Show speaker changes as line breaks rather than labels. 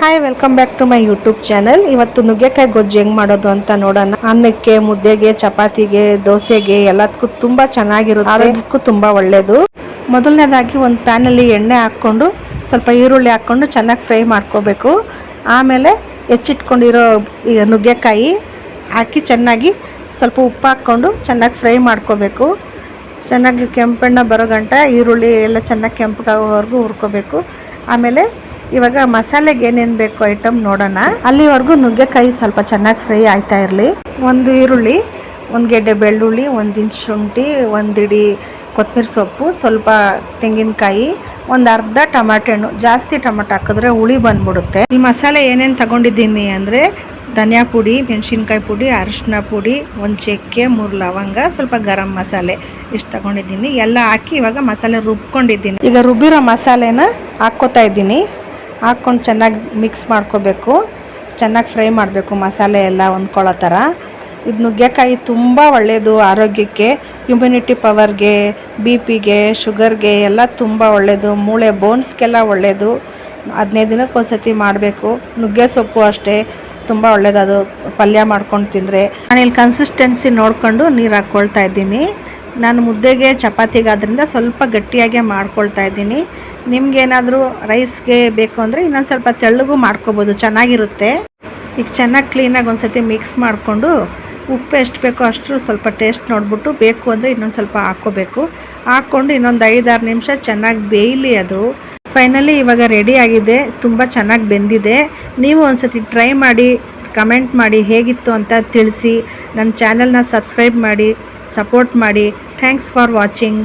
Hi welcome back to my YouTube channel ಇವತ್ತು ನುಗ್ಗೆಕಾಯಿ ಗೊಜ್ಜು ಹೆಂಗೆ ಮಾಡೋದು ಅಂತ ನೋಡೋಣ. ಅನ್ನಕ್ಕೆ, ಮುದ್ದೆಗೆ, ಚಪಾತಿಗೆ, ದೋಸೆಗೆ ಎಲ್ಲದಕ್ಕೂ ತುಂಬಾ ಚೆನ್ನಾಗಿರುತ್ತೆ. ಆರೋಗ್ಯಕ್ಕೂ ತುಂಬಾ ಒಳ್ಳೇದು. ಮೊದಲನೇದಾಗಿ ಒಂದು ಪ್ಯಾನಲ್ಲಿ ಎಣ್ಣೆ ಹಾಕ್ಕೊಂಡು, ಸ್ವಲ್ಪ ಈರುಳ್ಳಿ ಹಾಕ್ಕೊಂಡು ಚೆನ್ನಾಗಿ ಫ್ರೈ ಮಾಡ್ಕೋಬೇಕು. ಆಮೇಲೆ ಹೆಚ್ಚಿಟ್ಕೊಂಡಿರೋ ನುಗ್ಗೆಕಾಯಿ ಹಾಕಿ ಚೆನ್ನಾಗಿ ಸ್ವಲ್ಪ ಉಪ್ಪು ಹಾಕ್ಕೊಂಡು ಚೆನ್ನಾಗಿ ಫ್ರೈ ಮಾಡ್ಕೋಬೇಕು. ಚೆನ್ನಾಗಿ ಕೆಂಪಣ್ಣ ಬರೋ ಗಂಟ ಈರುಳ್ಳಿ ಎಲ್ಲ ಚೆನ್ನಾಗಿ ಕೆಂಪಗಾಗೋವರೆಗೂ ಹುರ್ಕೋಬೇಕು. ಆಮೇಲೆ ಇವಾಗ ಮಸಾಲೆಗೆ ಏನೇನು ಬೇಕು ಐಟಮ್ ನೋಡೋಣ. ಅಲ್ಲಿವರೆಗೂ ನುಗ್ಗೆಕಾಯಿ ಸ್ವಲ್ಪ ಚೆನ್ನಾಗಿ ಫ್ರೈ ಆಯ್ತಾ ಇರಲಿ. ಒಂದು ಈರುಳ್ಳಿ, ಒಂದು ಗೆಡ್ಡೆ ಬೆಳ್ಳುಳ್ಳಿ ಒಂದಿನ ಶುಂಠಿ ಒಂದಿಡಿ ಕೊತ್ತಂಬರಿ ಸೊಪ್ಪು, ಸ್ವಲ್ಪ ತೆಂಗಿನಕಾಯಿ, ಒಂದು ಅರ್ಧ ಟಮಾಟೆ ಹಣ್ಣು. ಜಾಸ್ತಿ ಟೊಮಾಟೊ ಹಾಕಿದ್ರೆ ಹುಳಿ ಬಂದ್ಬಿಡುತ್ತೆ. ಈ ಮಸಾಲೆ ಏನೇನು ತಗೊಂಡಿದ್ದೀನಿ ಅಂದರೆ ಧನಿಯಾ ಪುಡಿ, ಮೆಣಸಿನ್ಕಾಯಿ ಪುಡಿ ಅರಿಶಿನ ಪುಡಿ, ಒಂದು ಚಕ್ಕೆ, ಮೂರು ಲವಂಗ, ಸ್ವಲ್ಪ ಗರಂ ಮಸಾಲೆ ಇಷ್ಟು ತಗೊಂಡಿದ್ದೀನಿ. ಎಲ್ಲ ಹಾಕಿ ಇವಾಗ ಮಸಾಲೆ ರುಬ್ಕೊಂಡಿದ್ದೀನಿ. ಈಗ ರುಬ್ಬಿರೋ ಮಸಾಲೆನ ಹಾಕ್ಕೋತಾ ಇದ್ದೀನಿ. ಹಾಕ್ಕೊಂಡು ಚೆನ್ನಾಗಿ ಮಿಕ್ಸ್ ಮಾಡ್ಕೋಬೇಕು. ಚೆನ್ನಾಗಿ ಫ್ರೈ ಮಾಡಬೇಕು, ಮಸಾಲೆ ಎಲ್ಲ ಹೊಂದ್ಕೊಳ್ಳೋ ಥರ. ಇದು ನುಗ್ಗೆಕಾಯಿ ತುಂಬ ಒಳ್ಳೆಯದು ಆರೋಗ್ಯಕ್ಕೆ. ಇಮ್ಯುನಿಟಿ ಪವರ್ಗೆ ಬಿ ಪಿಗೆ ಶುಗರ್ಗೆ ಎಲ್ಲ ತುಂಬ ಒಳ್ಳೆಯದು ಮೂಳೆ ಬೋನ್ಸ್ಗೆಲ್ಲ ಒಳ್ಳೆಯದು ಹದಿನೈದು ದಿನಕ್ಕೆ ಒಂದ್ಸತಿ ಮಾಡಬೇಕು. ನುಗ್ಗೆ ಸೊಪ್ಪು ಅಷ್ಟೇ. ತುಂಬ ಒಳ್ಳೆಯದು ಅದು ಪಲ್ಯ ಮಾಡ್ಕೊಂಡು ತಿಂದರೆ. ನಾನು ಇಲ್ಲಿ ಕನ್ಸಿಸ್ಟೆನ್ಸಿ ನೋಡಿಕೊಂಡು ನೀರು ಹಾಕ್ಕೊಳ್ತಾ ಇದ್ದೀನಿ. ನಾನು ಮುದ್ದೆಗೆ ಚಪಾತಿಗಾದ್ರಿಂದ ಸ್ವಲ್ಪ ಗಟ್ಟಿಯಾಗೆ ಮಾಡ್ಕೊಳ್ತಾ ಇದ್ದೀನಿ. ನಿಮಗೇನಾದರೂ ರೈಸ್ಗೆ ಬೇಕು ಅಂದರೆ ಇನ್ನೊಂದು ಸ್ವಲ್ಪ ತೆಳ್ಳಗೂ ಮಾಡ್ಕೋಬೋದು, ಚೆನ್ನಾಗಿರುತ್ತೆ. ಈಗ ಚೆನ್ನಾಗಿ ಕ್ಲೀನಾಗಿ ಒಂದು ಸತಿ ಮಿಕ್ಸ್ ಮಾಡಿಕೊಂಡು ಉಪ್ಪು ಎಷ್ಟು ಬೇಕೋ ಅಷ್ಟು ಸ್ವಲ್ಪ ಟೇಸ್ಟ್ ನೋಡಿಬಿಟ್ಟು ಬೇಕು ಅಂದರೆ ಇನ್ನೊಂದು ಸ್ವಲ್ಪ ಹಾಕ್ಕೋಬೇಕು. ಹಾಕ್ಕೊಂಡು ಇನ್ನೊಂದು ಐದಾರು ನಿಮಿಷ ಚೆನ್ನಾಗಿ ಬೇಯಲಿ ಅದು. ಫೈನಲಿ ಇವಾಗ ರೆಡಿ ಆಗಿದೆ, ತುಂಬ ಚೆನ್ನಾಗಿ ಬೆಂದಿದೆ. ನೀವು ಒಂದು ಸತಿ ಟ್ರೈ ಮಾಡಿ ಕಮೆಂಟ್ ಮಾಡಿ ಹೇಗಿತ್ತು ಅಂತ ತಿಳಿಸಿ. ನನ್ನ ಚಾನೆಲ್ನ ಸಬ್ಸ್ಕ್ರೈಬ್ ಮಾಡಿ. ಸಪೋರ್ಟ್ ಮಾಡಿ. Thanks for watching.